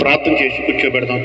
ప్రార్థన చేసి కూర్చోబెడదాం.